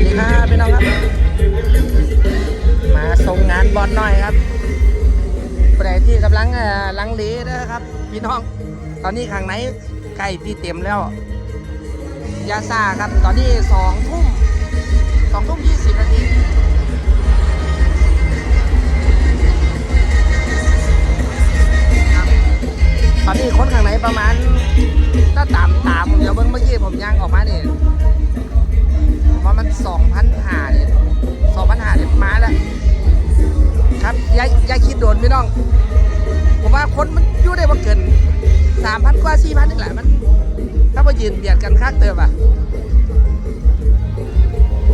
วัสดีครับพี่น้องครับ มาส่งงานบอลหน่อยครับผู้ใดที่กำลังลังเลนะครับ พี่น้อง ตอนนี้ข้างในใกล้ที่เต็มแล้ว ยาซาครับ ตอนนี้สองทุ่มสองทุ่มยี่สิบนาทีตอนนี้คนข้างในประมาณถ้าตามตามเดี๋ยวเบิ้งเมื่อกี้ผมย่างออกมาเนี่ผมว่ามัน สองพันหาเนี่ยสองพันหาเนี่ยมาแล้วครับยาอย่าคิดโดนพี่น้อง ผมว่าคนมันอยู่ได้ว่าเกินสามพันกว่าสี่พันนี่แหละมัน ถ้ามายืนเบียดกันคักเติมอะ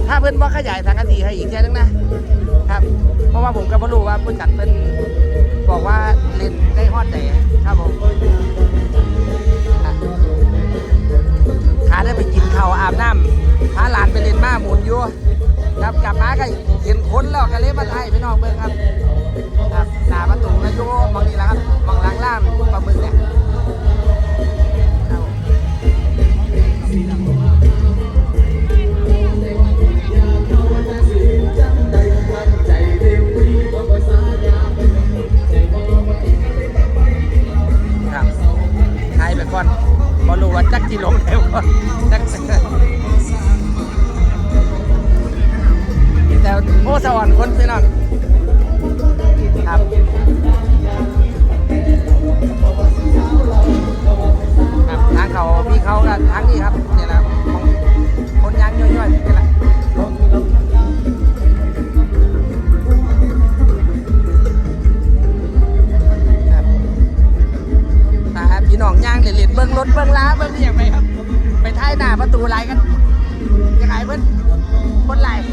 ถ้าเพื่อนว่าขยายทางคดีให้อีกแค่นึงนะครับ เพราะว่าผมก็ไม่รู้ว่าผู้จัดเป็นบอกว่าเล่นได้ฮอดไหนครับผม ขาได้ไปกินข้าวอาบน้ำพาหลานไปเล่นม้าหมุนอยู่ครับกลับมาก็เห็นคนแล้วก็เลยมาไทยพี่น้องเบิ่งครับ ครับหน้าประตูนะโยมองนี่แหละครับมองหลังล่างปลาหมึกเนี่ย หน้าประตูไรกันยังไงเพิ่นคนไรปั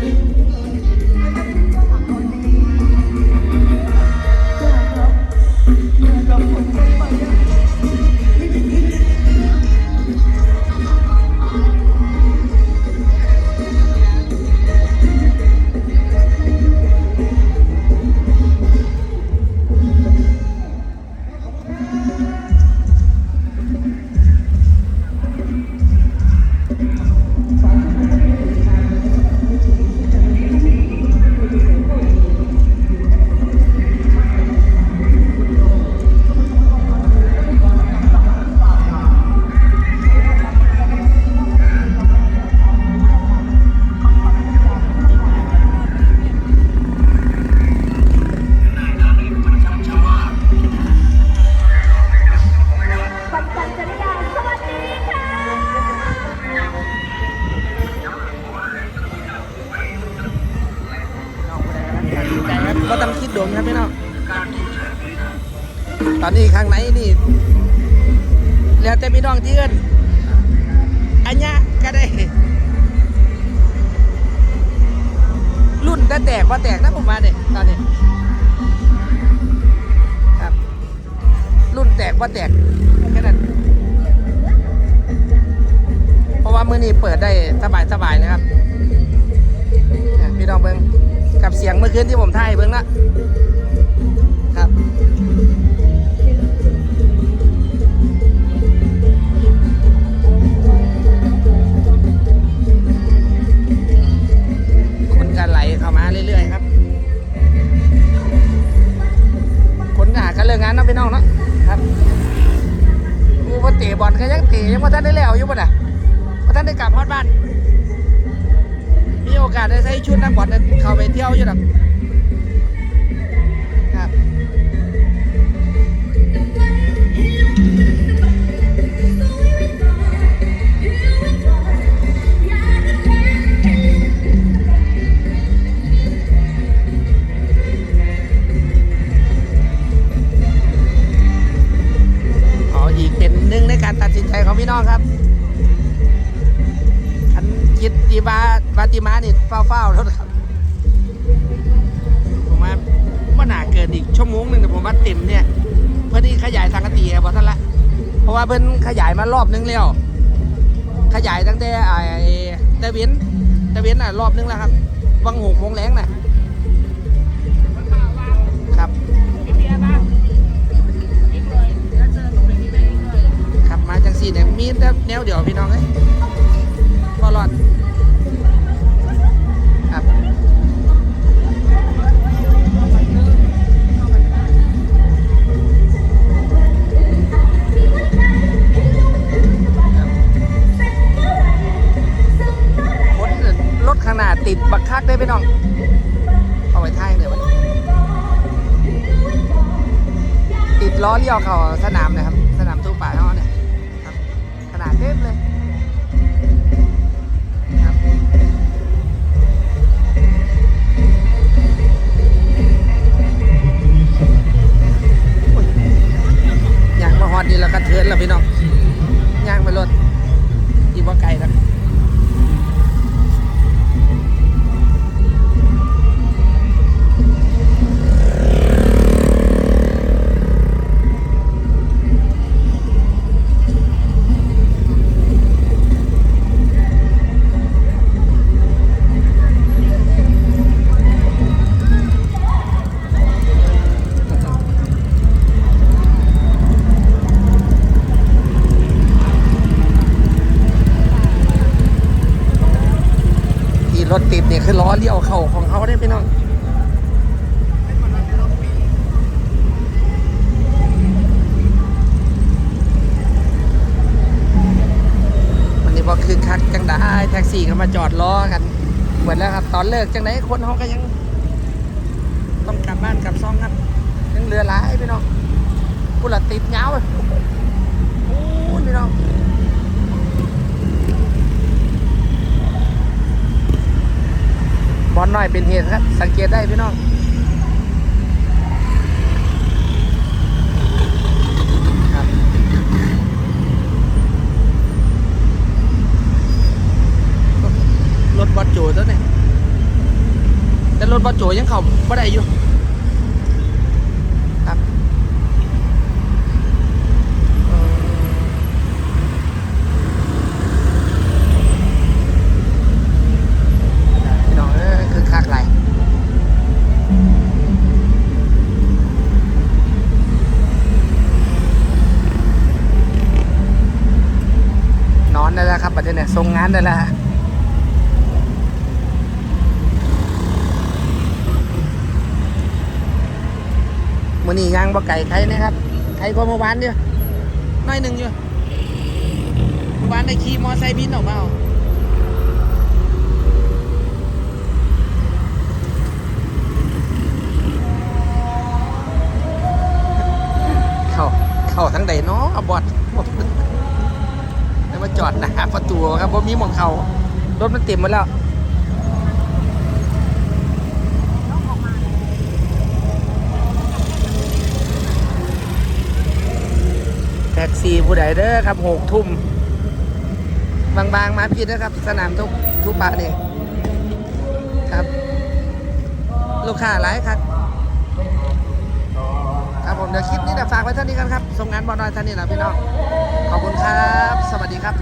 อนนี้ข้างในนี่ แล้วแต่พี่น้องที่เอิ้นอันเนี้ยก็ได้ รุ่นแต่แตกว่าแตกนะผมมาเนี่ยตอนนี้ครับ รุ่นแตกว่าแตกแค่นั้นเพราะว่ามือนี้เปิดได้สบายสบายนะครับพี่น้องเบิ้งกับเสียงเมื่อคืนที่ผมถ่ายเบิ้งละาน มีโอกาสได้ใช้ชุดนักบอลเข้าไปเที่ยวอยู่ดอก ตีบาบาติมานี่เฝ้าๆแล้วครับ ผมว่ามันหนาเกินอีกชั่วโมงหนึ่งแต่ผมว่าเต็มเนี่ย เพื่อที่ขยายทางกตีครับท่านละ เพราะว่าเพิ่นขยายมารอบนึงแล้ว ขยายตั้งแต่ไอ้แต่เวนแต่เวนอะรอบนึงแล้วครับวังหกโมงแรงน่ะครับครับมาจังสี่เนี่ยมีแต่แนวเดียวพี่น้องเอ้ยบอลอด เอาไว้ท้ายเลยวะติดล้อเลี้ยวเขาสนามนะครับ สนามตู้ป่าเขาเนี่ยครับขนาดเต็มเลย ได้พี่น้องวันนี้พอคือคักจังได้แท็กซี่ก็มาจอดล้อกันเหมือนแล้วครับ ตอนเลิกจังไดคนเขาก็ยัง ต้องกลับบ้านกลับซ่องครับยังเหลือหลายพี่น้องกูละติดเงาเลยโอ้ยพี่น้อง บ อนน้อยเป็นเหตุครับ สังเกตได้พี่น้องรถบอดโจตัวนี้แต่รถบอดโจยังเข้าไม่ได้อยู่ครับเอ่อพี่น้องเอ้ยคือคักไรนอนได้ แล้วครับประเด็นเนี่ยส่งงานได้แล้วมือนี้ยังบ่ไก่ใครนะครับใครก็เมื่อวานเดียวน้อยหนึ่งอยู่เมื่อวานได้ขี่มอไซค์บินออกมาเอาเข้าเข้าทั้งใดเนาะบอดแล้ว มาจอดหน้าประตูครับเพรามีมองเขารถมันเต็มหมดแล้วแท็กซี่ผู้ใดเด้อครับหกทุ่มบางๆมาพี่นะครับ สนามทุกทุกปะเนี่ยครับ ลูกค้าหลายครับ ครับผมเดี๋ยวคลิปนี้เดี๋ยวฝากไว้เท่านี้กันครับส่งงานบอลน้อยเท่านี้แหละพี่น้องขอบคุณครับ สวัสดีครับ